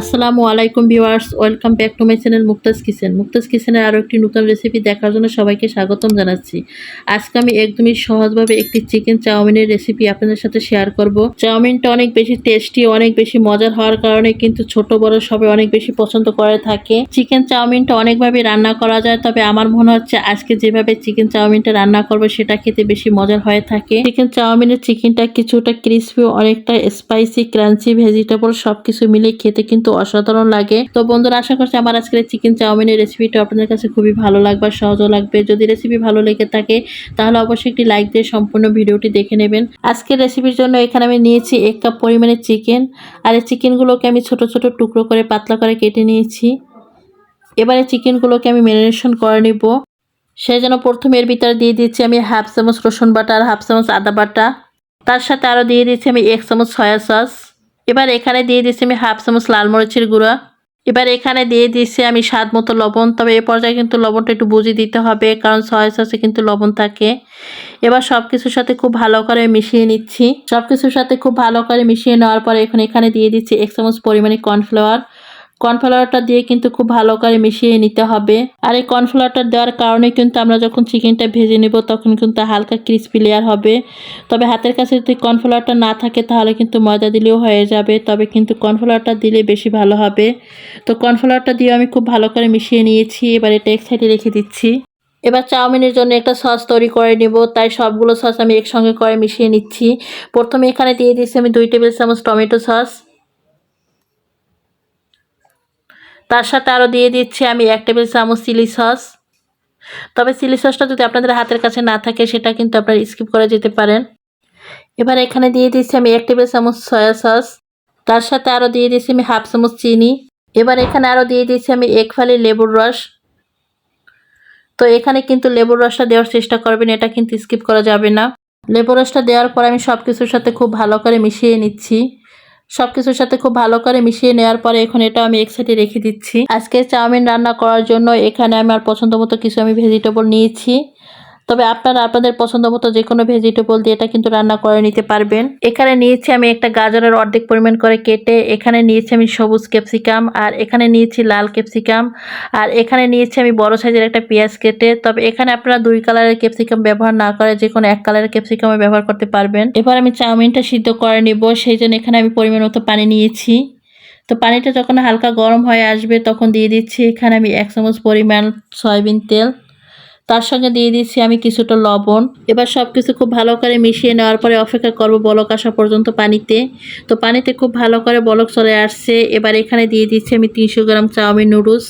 আসসালামু আলাইকুম viewers, welcome back to my channel Muktaz kitchen. Muktaz কিচেনের আরও একটি নতুন রেসিপি দেখার জন্য সবাইকে স্বাগতম জানাচ্ছি। আজকে আমি একদমই সহজভাবে একটি চিকেন চাউমিনের রেসিপি আপনাদের সাথে শেয়ার করব। চাউমিনটা অনেক বেশি টেস্টি অনেক বেশি মজার হওয়ার কারণে কিন্তু ছোট, বড় সবাই অনেক বেশি পছন্দ করে থাকে। চিকেন চাউমিনটা অনেকভাবে রান্না করা যায়, তবে আমার মনে হচ্ছে আজকে যেভাবে চিকেন চাউমিনটা রান্না করব সেটা খেতে বেশি মজার হয়ে থাকে। চিকেন চাউমিনের চিকেনটা কিছুটা ক্রিসপি অনেকটা স্পাইসি ক্রাঞ্চি ভেজিটেবল সবকিছু মিলে খেতে কিন্তু অসাধারণ লাগে। তো বন্ধুরা, আশা করছি আমার আজকের চিকেন চাউমিনের রেসিপিটা আপনাদের কাছে খুবই ভালো লাগবে সহজও লাগবে। যদি রেসিপি ভালো লেগে থাকে, তাহলে অবশ্যই একটি লাইক দিয়ে সম্পূর্ণ ভিডিওটি দেখে নেবেন। আজকের রেসিপির জন্য এখানে আমি নিয়েছি এক কাপ পরিমাণে চিকেন আর এই চিকেনগুলোকে আমি ছোট ছোট টুকরো করে পাতলা করে কেটে নিয়েছি। এবারে চিকেনগুলোকে আমি ম্যারিনেশন করে নিব। সেই জন্য প্রথমে এর ভিতরে দিয়ে দিচ্ছি আমি হাফ চামচ রসুন বাটা আর হাফ চামচ আদা বাটা। তার সাথে আরও দিয়ে দিচ্ছি আমি এক চামচ সয়া সস এবার এখানে দিয়ে দিচ্ছি আমি হাফ চামচ লাল মরিচের গুঁড়া। এবার এখানে দিয়ে দিচ্ছি আমি স্বাদ মতো লবণ, তবে এ পর্যায়ে কিন্তু লবণটা একটু বুঝিয়ে দিতে হবে, কারণ সয়া সসে কিন্তু লবণ থাকে। এবার সব কিছুর সাথে খুব ভালো করে মিশিয়ে নিচ্ছি। সব কিছুর সাথে খুব ভালো করে মিশিয়ে নেওয়ার পরে এখন এখানে দিয়ে দিচ্ছি এক চামচ পরিমাণে কর্নফ্লাওয়ার কর্নফ্লাওয়ারটা দিয়ে কিন্তু খুব ভালো করে মিশিয়ে নিতে হবে। আর এই কর্নফ্লাওয়ারটা দেওয়ার কারণে কিন্তু আমরা যখন চিকেনটা ভেজে নেব, তখন কিন্তু হালকা ক্রিস্পি লেয়ার হবে। তবে হাতের কাছে যদি কর্নফ্লাওয়ারটা না থাকে, তাহলে কিন্তু ময়দা দিলেও হয়ে যাবে। তবে কিন্তু কর্নফ্লাওয়ারটা দিলে বেশি ভালো হবে। তো কর্নফ্লাওয়ারটা দিয়ে আমি খুব ভালো করে মিশিয়ে নিয়েছি। এবার এটা এক সাইডে রেখে দিচ্ছি। এবার চাউমিনের জন্য একটা সস তৈরি করে নেব। তাই সবগুলো সস আমি একসঙ্গে করে মিশিয়ে নিচ্ছি। প্রথমে এখানে দিয়ে দিচ্ছি আমি দুই টেবিল চামচ টমেটো সস। তার সাথে আরও দিয়ে দিচ্ছি আমি এক টেবিল চামচ চিলি সস। তবে চিলি সসটা যদি আপনাদের হাতের কাছে না থাকে, সেটা কিন্তু আপনারা স্কিপ করে যেতে পারেন। এবার এখানে দিয়ে দিচ্ছি আমি এক টেবিল চামচ সয়া সস। তার সাথে আরও দিয়ে দিচ্ছি আমি হাফ চামচ চিনি। এবার এখানে আরও দিয়ে দিচ্ছি আমি এক ফালি লেবুর রস। তো এখানে কিন্তু লেবুর রসটা দেওয়ার চেষ্টা করবেন, এটা কিন্তু স্কিপ করা যাবে না। লেবুর রসটা দেওয়ার পর আমি সব কিছুর সাথে খুব ভালো করে মিশিয়ে নিচ্ছি। সব কিছুর সাথে খুব ভালো করে মিশিয়ে নেওয়ার পরে এখন এটা আমি এক সাইডে রেখে দিচ্ছি। আজকে চাউমিন রান্না করার জন্য এখানে আমার পছন্দ মতো কিছু আমি ভেজিটেবল নিয়েছি। তবে আপনারা আপনাদের পছন্দ মতো যে কোনো ভেজিটেবল দিয়ে এটা কিন্তু রান্না করে নিতে পারবেন। এখানে নিয়েছি আমি একটা গাজরের অর্ধেক পরিমাণ করে কেটে, এখানে নিয়েছি আমি সবুজ ক্যাপসিকাম, আর এখানে নিয়েছি লাল ক্যাপসিকাম, আর এখানে নিয়েছি আমি বড় সাইজের একটা পেঁয়াজ কেটে। তবে এখানে আপনারা দুই কালারের ক্যাপসিকাম ব্যবহার না করে যে কোনো এক কালারের ক্যাপসিকাম ব্যবহার করতে পারবেন। এবার আমি চাউমিনটা সিদ্ধ করে নিব, সেই জন্য এখানে আমি পরিমাণ মতো পানি নিয়েছি। তো পানিটা যখন হালকা গরম হয়ে আসবে, তখন দিয়ে দিচ্ছি এখানে আমি এক চামচ পরিমাণ সয়াবিন তেল। তার সঙ্গে দিয়ে দিচ্ছি আমি কিছুটা লবণ। এবার সব কিছু খুব ভালো করে মিশিয়ে নেওয়ার পরে অপেক্ষা করব বলক আসা পর্যন্ত পানিতে। তো পানিতে খুব ভালো করে বলক চলে আসছে। এবার এখানে দিয়ে দিচ্ছি আমি তিনশো গ্রাম চাউমিন নুডলস।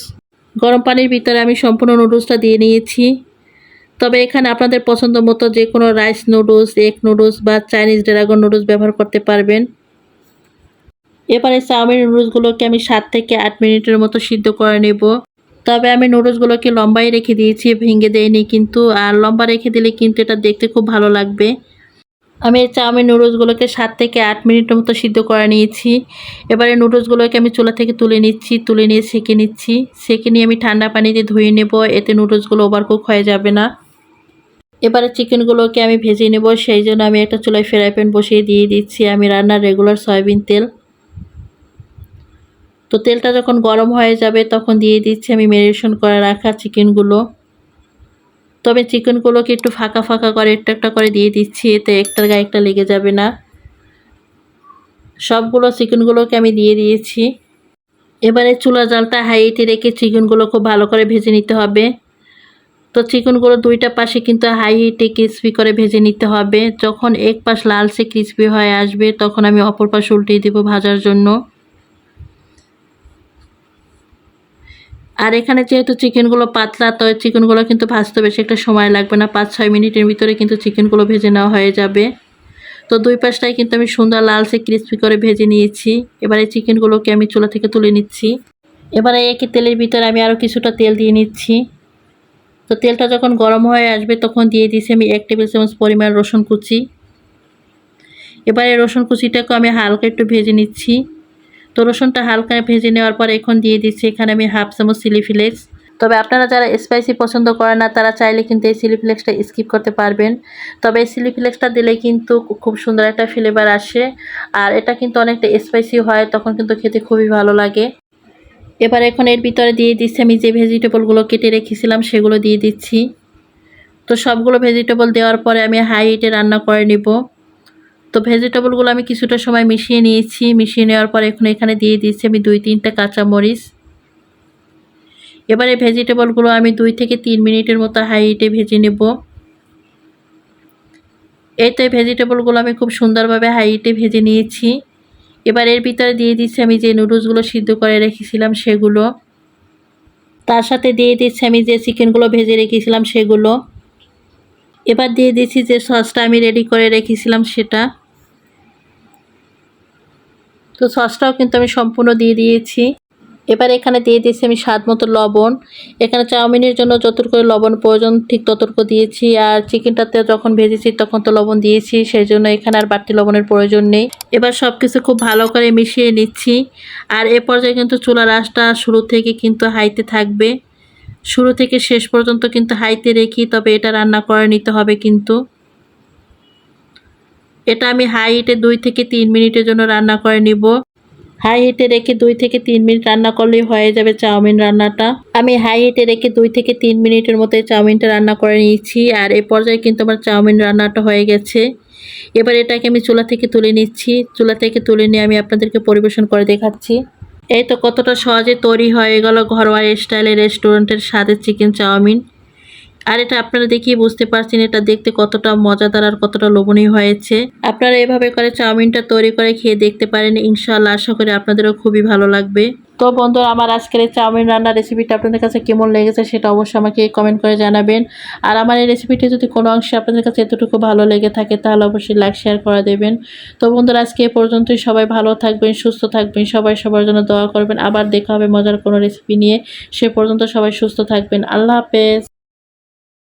গরম পানির ভিতরে আমি সম্পূর্ণ নুডলসটা দিয়ে নিয়েছি। তবে এখানে আপনাদের পছন্দ মতো যে কোনো রাইস নুডলস, এগ নুডলস বা চাইনিজ ড্রাগন নুডলস ব্যবহার করতে পারবেন। এবারে চাউমিন নুডলসগুলোকে আমি সাত থেকে আট মিনিটের মতো সিদ্ধ করে নেব। তবে আমি নুডলসগুলোকে লম্বাই রেখে দিয়েছি, ভেঙে দেয়নি কিন্তু, আর লম্বা রেখে দিলে কিন্তু এটা দেখতে খুব ভালো লাগবে। আমি চাউমিন নুডলসগুলোকে সাত থেকে আট মিনিটের মতো সিদ্ধ করে নিয়েছি। এবারে নুডলসগুলোকে আমি চুলা থেকে তুলে নিচ্ছি, তুলে নিয়ে সেঁকে নিচ্ছি। সেঁকে নিয়ে আমি ঠান্ডা পানিতে ধুয়ে নেব, এতে নুডলসগুলো ওভারকুক হয়ে যাবে না। এবারে চিকেনগুলোকে আমি ভেজে নেব, সেই জন্য আমি একটা চুলায় ফ্রাই প্যান বসিয়ে দিয়ে দিচ্ছি। আমি রান্নার রেগুলার সয়াবিন তেল। তো তেলটা যখন গরম হয়ে যাবে, তখন দিয়ে দিচ্ছি আমি ম্যারিনেশন করে রাখা চিকেনগুলো তবে চিকেনগুলোকে একটু ফাঁকা ফাঁকা করে, একটা একটা করে দিয়ে দিচ্ছি, এতে একটার গায়ে একটা লেগে যাবে না। সবগুলো চিকেনগুলোকে আমি দিয়ে দিয়েছি। এবারে চুলা জালটা হাইটে রেখে চিকেনগুলো খুব ভালো করে ভেজে নিতে হবে। তো চিকেনগুলো দুইটা পাশে কিন্তু হাই হিটে ক্রিসপি করে ভেজে নিতে হবে। যখন এক পাশ লালচে ক্রিসপি হয়ে আসবে, তখন আমি অপর পাশ উল্টিয়ে দেবো ভাজার জন্য। আর এখানে যেহেতু চিকেনগুলো পাতলা, তো চিকেনগুলো কিন্তু ভাজতে বেশি একটা সময় লাগবে না। পাঁচ, ছয় মিনিটের ভিতরে কিন্তু চিকেনগুলো ভেজে নেওয়া হয়ে যাবে। তো দুই পাশটাই কিন্তু আমি সুন্দর লালচে ক্রিস্পি করে ভেজে নিয়েছি। এবারে চিকেনগুলোকে আমি চুলা থেকে তুলে নিচ্ছি। এবারে একই তেলের ভিতরে আমি আরও কিছুটা তেল দিয়ে নিচ্ছি। তো তেলটা যখন গরম হয়ে আসবে, তখন দিয়ে দিচ্ছি আমি এক টেবিল চামচ পরিমাণ রসুন কুচি। এবারে রসুন কুচিটাকে আমি হালকা একটু ভেজে নিচ্ছি। তো রসুনটা হালকা ভেজে নেওয়ার পর এখন দিয়ে দিচ্ছি এখানে আমি হাফ চামচ চিলি ফ্লেক্স। তবে আপনারা যারা স্পাইসি পছন্দ করেন না, তারা চাইলে কিন্তু এই চিলি ফ্লেক্সটা স্কিপ করতে পারবেন। তবে এই চিলি ফ্লেক্সটা দিলে কিন্তু খুব সুন্দর একটা ফ্লেভার আসে। আর এটা কিন্তু অনেকটা স্পাইসি হয়, তখন কিন্তু খেতে খুবই ভালো লাগে। এবার এখন এর ভিতরে দিয়ে দিচ্ছি আমি যে ভেজিটেবলগুলো কেটে রেখেছিলাম, সেগুলো দিয়ে দিচ্ছি। তো সবগুলো ভেজিটেবল দেওয়ার পরে আমি হাই হিটে রান্না করে নিব। তো ভেজিটেবলগুলো আমি কিছুটা সময় মিশিয়ে নিয়েছি। মিশিয়ে নেওয়ার পর এখন এখানে দিয়ে দিচ্ছি আমি দুই তিনটা কাঁচামরিচ। এবারে ভেজিটেবলগুলো আমি দুই থেকে তিন মিনিটের মতো হাই হিটে ভেজে নেব। এই তো ভেজিটেবলগুলো আমি খুব সুন্দরভাবে হাই হিটে ভেজে নিয়েছি। এবার এর ভিতরে দিয়ে দিচ্ছি আমি যে নুডলসগুলো সিদ্ধ করে রেখেছিলাম সেগুলো। তার সাথে দিয়ে দিচ্ছি আমি যে চিকেনগুলো ভেজে রেখেছিলাম সেগুলো। এবার দিয়ে দিচ্ছি যে সসটা আমি রেডি করে রেখেছিলাম সেটা। তো সসটাও কিন্তু আমি সম্পূর্ণ দিয়ে দিয়েছি। এবার এখানে দিয়ে দিয়েছি আমি স্বাদ মতো লবণ। এখানে চাউমিনের জন্য যতটুকু লবণ প্রয়োজন ঠিক ততটুকু দিয়েছি। আর চিকেনটাতে যখন ভেজেছি তখন তো লবণ দিয়েছি সেই জন্য এখানে আর বাড়তি লবণের প্রয়োজন নেই। এবার সব কিছু খুব ভালো করে মিশিয়ে নিচ্ছি। আর এ পর্যায়ে কিন্তু চুলার আঁচটা শুরু থেকে কিন্তু হাইতে থাকবে। শুরু থেকে শেষ পর্যন্ত কিন্তু হাইতে রেখি, তবে এটা রান্না করে নিতে হবে কিন্তু। এটা আমি হাই হিটে দুই থেকে তিন মিনিটের জন্য রান্না করে নিব। হাই হিটে রেখে দুই থেকে তিন মিনিট রান্না করলেই হয়ে যাবে চাউমিন রান্নাটা। আমি হাই হিটে রেখে দুই থেকে তিন মিনিটের মতো চাউমিনটা রান্না করে নিয়েছি আর এই পর্যায়ে কিন্তু আমার চাউমিন রান্নাটা হয়ে গেছে। এবার এটাকে আমি চুলা থেকে তুলে নিচ্ছি। চুলা থেকে তুলে নিয়ে আমি আপনাদেরকে পরিবেশন করে দেখাচ্ছি। এই তো কতটা সহজে তৈরি হয়ে গেল ঘরোয়া স্টাইলে রেস্টুরেন্টের স্বাদের চিকেন চাউমিন। আর এটা আপনারা দেখিয়ে বুঝতে পারছেন, এটা দেখতে কতটা মজাদার আর কতটা লোভনীয় হয়েছে। আপনারা এভাবে করে চাউমিনটা তৈরি করে খেয়ে দেখতে পারেন ইনশাল্লাহ আশা করি আপনাদেরও খুবই ভালো লাগবে। তো বন্ধুরা, আমার আজকের এই চাউমিন রান্নার রেসিপিটা আপনাদের কাছে কেমন লেগেছে সেটা অবশ্যই আমাকে কমেন্ট করে জানাবেন। আর আমার এই রেসিপিটি যদি কোনো অংশে আপনাদের কাছে এতটুকু ভালো লেগে থাকে, তাহলে অবশ্যই লাইক শেয়ার করে দেবেন। তো বন্ধুরা, আজকে এ পর্যন্তই। সবাই ভালো থাকবেন, সুস্থ থাকবেন, সবাই সবার জন্য দোয়া করবেন। আবার দেখা হবে মজার কোনো রেসিপি নিয়ে। সে পর্যন্ত সবাই সুস্থ থাকবেন। আল্লাহ হাফেজ।